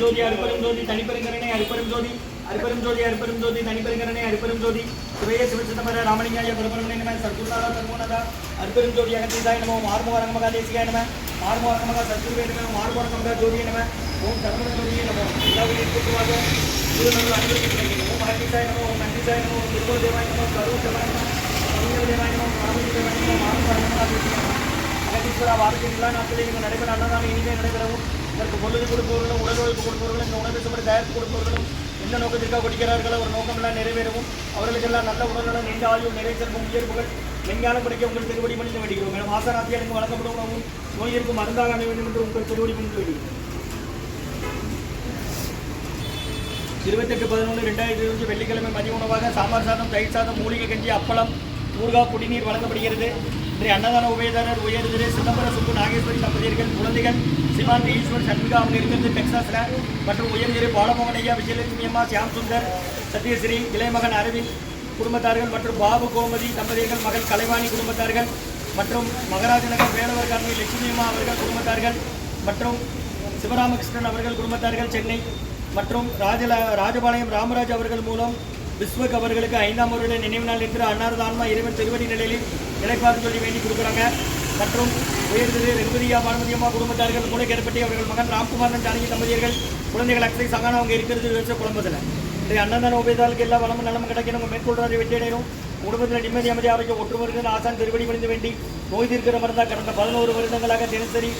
ஜோதி அருப்பெரும் ஜோதி தனிப்பெருங்கரணை அருப்பெரும் ஜோதி அருப்பெரும் ஜோதி அருப்பெரும் ஜோதி தனிப்பெருங்கரணை அருப்பெரும் ஜோதி. சிவைய சிவசிதம்பர ராமலிங்காய பரபரமணை நம சர்க்குருநாதா சர்மோனதா அருப்பெரும் ஜோதி அகத்தீசாய நம மார்மோரங்கமகா தேசிகாய நம மார்மோரங்கமகா சத்குருவே நம மார்மோரங்கமகா ஜோதிய நம. ஓம் சர்ம ஜோதியே நம. எல்லா உயிரின் கூட்டுவாக அனுபவிக்கிறேன் ஓம் அகத்தீசாய நம ஓம் நந்திசாய நம ஓம் திருக்குல தேவாய நம கருவ தேவாய நம கவிஞர் தேவாய நம ராமலிங்க தேவாய நம. தேசிகாய நம வாரத்தின் எல்லா நாட்களிலும் நடைபெற அன்னதானம் இனிமே நடைபெறவும். இதற்கு பொழுது கொடுப்பவர்களும் கொடுப்பவர்களும் இந்த உணவு சுமர் தயாரித்து கொடுப்பவர்களும் எந்த நோக்கத்திற்காக கொடுக்கிறார்களோ ஒரு நோக்கமெல்லாம் நிறைவேறவும். அவர்களுக்கெல்லாம் நல்ல உடல்நலம் நீண்ட ஆயுள் நிறை செல்வம் உயர்வுகள் மெஞ்ஞானம் படிக்க உங்கள் திருவடி மனித வேண்டுகிறோம். மேலும் ஆசனாத்தியாருக்கு வழங்கப்படும் உணவும் நோயிற்கு மருந்தாக அமைய வேண்டும் என்று உங்கள் திருவடி மனித வேண்டுகிறோம். இருபத்தெட்டு பதினொன்று ரெண்டாயிரத்தி இருபத்தி வெள்ளிக்கிழமை மதிய உணவாக சாம்பார் சாதம் தயிர் சாதம் மூலிகை கஞ்சி அப்பளம் ஊர்கா குடிநீர் வழங்கப்படுகிறது. இன்றைய அன்னதான உபயதாரர் உயர்திரு சிதம்பர சுப்பு நாகேஸ்வரி தம்பதியர்கள் குழந்தைகள் சிவாந்தி ஈஸ்வர் சண்முகா அவங்க இருக்கிறது டெக்சாஸில். மற்றும் உயர்நிலை பாலமோகன் ஐயா விஜயலட்சுமி அம்மா சியாம் சுந்தர் சத்யஸ்ரீ இளையமகன் அரவிந்த் குடும்பத்தார்கள் மற்றும் பாபு கோமதி தம்பதியர்கள் மகள் கலைவாணி குடும்பத்தார்கள் மற்றும் மகராஜ நகர் வேலவர் கார்மி லட்சுமி அம்மா அவர்கள் குடும்பத்தார்கள் மற்றும் சிவராமகிருஷ்ணன் அவர்கள் குடும்பத்தார்கள் சென்னை மற்றும் ராஜல ராஜபாளையம் ராமராஜ் அவர்கள் மூலம் விஸ்வக் அவர்களுக்கு ஐந்தாம் வருட நினைவு நாள் என்று அன்னாரதான்மா இறைவன் திருவடி நிலையில் இழைப்பார்த்து சொல்லி வேண்டி கொடுக்குறாங்க. மற்றும் உயர்திரு ரெங்குதியா பானுமதியம்மா குடும்பத்தார்கள் மூளைக்கேற்பட்டி அவர்கள் மகன் ராம்குமாரன் ஜானகி தம்பதியர்கள் குழந்தைகள் அக்ஷை சகானம் அவங்க இருக்கிறது வச்ச குடும்பத்தில் இன்றைய அன்னதான உபயதாளுக்கு எல்லா வளமும் நலமும் கிடைக்கணும். உங்க மேற்கொள்றாரு வெற்றியடையணும் குடும்பத்தில் நிம்மதி அமைதி ஆரோக்கியம் ஒற்றுமருக்கு ஆசான் திருவடி பணிந்து வேண்டி நோய் தீர்க்கிற மருந்தா கடந்த பதினோரு வருடங்களாக தினசரி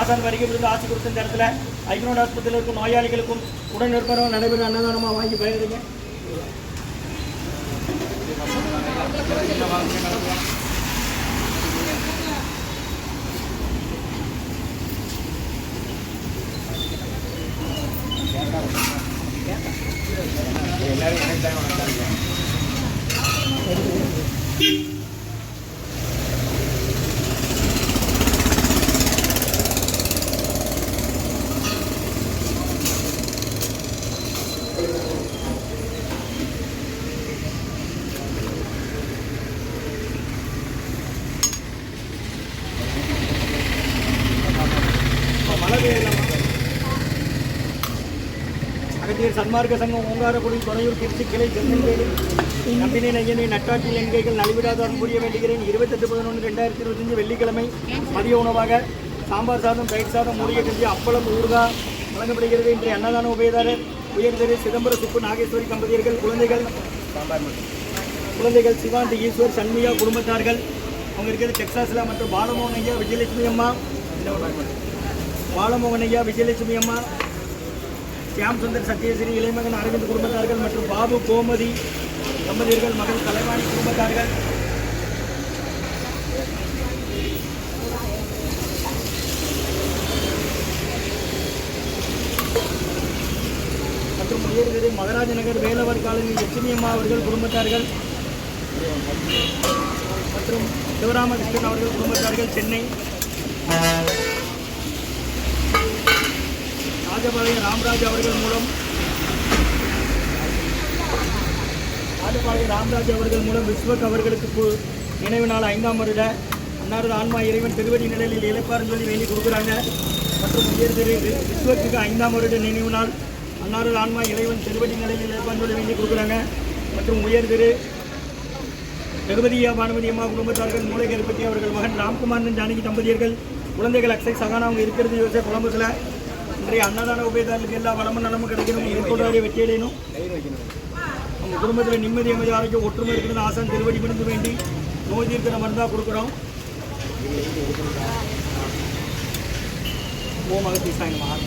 ஆசான் வருகை விருந்து ஆட்சி கொடுத்த இந்த இடத்துல ஐக்னோட் ஆஸ்பத்திரியில் இருக்கும் நோயாளிகளுக்கும் உடன் நிற்பவரும் நடைபெறும் அன்னதானமாக வாங்கி பயனுங்க மழை பெய்யலாமா அகத்தியர் சன்மார்க்க சங்கம் ஓங்காரபுரி துறையூர் திருச்சி கிளை சென்னை நம்பினை நையனை நட்டாட்டி எண்கைகள் நலிவிடாதாரம் புரிய வேண்டுகிறேன். இருபத்தெட்டு பதினொன்று ரெண்டாயிரத்தி இருபத்தஞ்சு வெள்ளிக்கிழமை மதிய உணவாக சாம்பார் சாதம் தயிர் சாதம் மூலிகை கஞ்சி அப்பளம் ஊர்கா வழங்கப்படுகிறது. இன்றைய அன்னதான உபயதாரர் உயர்திரு சிதம்பர சுப்பு நாகேஸ்வரி தம்பதியர்கள் குழந்தைகள் குழந்தைகள் சிவாந்தி ஈஸ்வர் சண்மியா குடும்பத்தார்கள். அவங்க இருக்கிறது டெக்ஸாஸில் மற்றும் பாலமோகன் ஐயா விஜயலட்சுமி அம்மா. பாலமோகன் ஐயா விஜயலட்சுமி அம்மா. ஷியாம் சுந்தர் சத்யஸ்ரீ இளைமகன் அரவிந்த் குடும்பத்தார்கள் மற்றும் பாபு கோமதி தம்பதியர்கள் மகள் கலைவாணி குடும்பத்தார்கள். மற்றும் உயர்திரு மகராஜ நகர் வேலவர் காலனி லட்சுமி அம்மா அவர்கள் குடும்பத்தார்கள். மற்றும் சிவராமகிருஷ்ணன் அவர்கள் குடும்பத்தார்கள் சென்னை. ராஜபாளையம் ராமராஜ் அவர்கள் மூலம் ராஜபாளையம் ராமராஜ் அவர்கள் மூலம் விஸ்வக் அவர்களுக்கு நினைவு நாள் ஐந்தாம் வருட அன்னாரது ஆன்மா இறைவன் திருவடி நிலையில் இழப்பாருன்னு சொல்லி வேண்டி கொடுக்குறாங்க. மற்றும் உயர்திரு விஸ்வத்துக்கு ஐந்தாம் வருட நினைவு நாள் அன்னாரது ஆன்மா இறைவன் திருவடி நிலையில் இழப்பான் சொல்லி வேண்டி கொடுக்குறாங்க. மற்றும் உயர்திரு ரகுபதியா பானுமதி அம்மா குடும்பத்தார்கள் மூளை கருப்பத்தி அவர்கள் மகன் ராம்குமார் ஜானகி தம்பதியர்கள் குழந்தைகள் அக்ஷய் சகானா அவங்க இருக்கிறது யோசிச்ச குழம்புல இன்றைய அன்னதான உபயதாரர்களுக்கு எல்லா வளமும் நலமும் கிடைக்கணும். எதிர்கொண்டாரி வெற்றியடையணும் அவங்க குடும்பத்தில் நிம்மதி அமைதி ஆரோக்கியம் ஒற்றுமை இருக்கணும்னு ஆசான் திருவடி பணிந்து வேண்டி நோய் தீர்க்கிற மருந்தா கொடுக்குறோம். ஓம் அகத்தி சாயங்காலம்.